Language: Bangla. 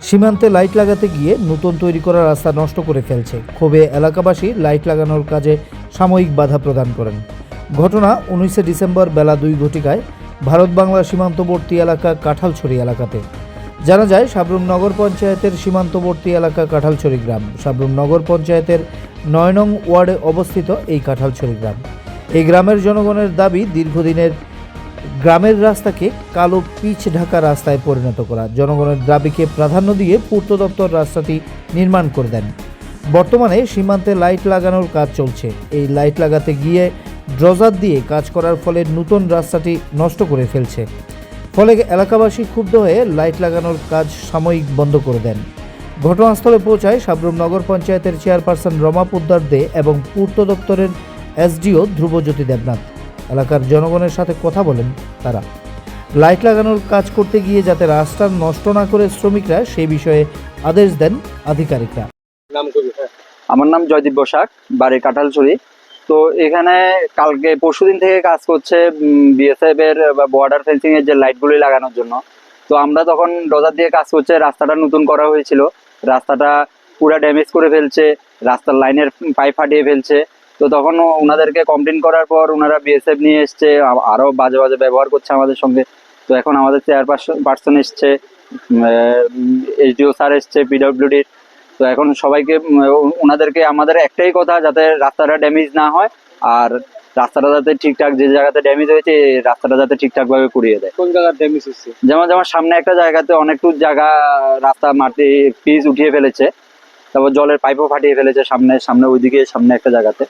সীমান্তে লাইট লাগাতে গিয়ে নতুন তৈরি করা রাস্তা নষ্ট করে ফেলছে। ক্ষোভে এলাকাবাসী লাইট লাগানোর কাজে সাময়িক বাধা প্রদান করেন। ঘটনা উনিশে ডিসেম্বর বেলা দুই ঘটিকায় ভারত বাংলা সীমান্তবর্তী এলাকা কাঁঠালছড়ি এলাকাতে। জানা যায়, সাবরুম নগর পঞ্চায়েতের সীমান্তবর্তী এলাকা কাঁঠালছড়ি গ্রাম। সাবরুম নগর পঞ্চায়েতের নয় নং ওয়ার্ডে অবস্থিত এই কাঁঠালছড়ি গ্রাম। এই গ্রামের জনগণের দাবি, দীর্ঘদিনের গ্রামের রাস্তাকে কালো পিচ ঢাকা রাস্তায় পরিণত করা। জনগণের দাবিকে প্রাধান্য দিয়ে পূর্ত দপ্তর রাস্তাটি নির্মাণ করে দেন। বর্তমানে সীমান্তে লাইট লাগানোর কাজ চলছে। এই লাইট লাগাতে গিয়ে ড্রজার দিয়ে কাজ করার ফলে নতুন রাস্তাটি নষ্ট করে ফেলছে। ফলে এলাকাবাসী ক্ষুব্ধ হয়ে লাইট লাগানোর কাজ সাময়িক বন্ধ করে দেন। ঘটনাস্থলে পৌঁছায় সাবরুম নগর পঞ্চায়েতের চেয়ারপারসন রমা পোদ্দার দে এবং পূর্ত দপ্তরের এসডিও ধ্রুবজ্যোতি দেবনাথ। এলাকার জনগণের সাথে কথা বলেন তারা। লাইট লাগানোর কাজ করতে গিয়ে যাতে রাস্তা নষ্ট না করে শ্রমিকরা সেই বিষয়ে আদেশ দেন আধিকারিকরা। হ্যাঁ। আমার নাম জয়দীপ বসাক বাড়ি কাঁঠালছড়ি। তো এখানে কালকে পরশুদিন থেকে কাজ করছে বিএসএফ এর বা বর্ডার ফেন্সিং এর যে লাইটগুলি লাগানোর জন্য। তো আমরা তখন ডজার দিয়ে কাজ করছে রাস্তাটা নতুন করা হয়েছিল। রাস্তাটা পুরো ড্যামেজ করে ফেলছে রাস্তার লাইনের পাইপ ফাটিয়ে ফেলছে। তো তখন ওনাদেরকে কমপ্লেন করার পর ওনারা বিএসএফ নিয়ে এসছে আ- আরও বাজে বাজে ব্যবহার করছে আমাদের সঙ্গে। তো এখন আমাদের চেয়ারপারসন পার্সন এসছে এইচডিও স্যার এসছে পিডব্লিউডির তো এখন সবাইকে ওনাদেরকে আমাদের একটাই কথা যাতে রাস্তাটা ড্যামেজ না হয় আর রাস্তাটা যাতে ঠিকঠাক যে জায়গাতে ড্যামেজ হয়েছে রাস্তাটা যাতে ঠিকঠাক ভাবে করিয়ে দেয়। কোন জায়গার ড্যামেজ হচ্ছে? যেমন যেমন সামনে একটা জায়গাতে অনেকটু জায়গা রাস্তা মাটি পিচ উঠিয়ে ফেলেছে তারপর জলের পাইপও ফাটিয়ে ফেলেছে সামনে সামনে ওইদিকে সামনে একটা জায়গাতে।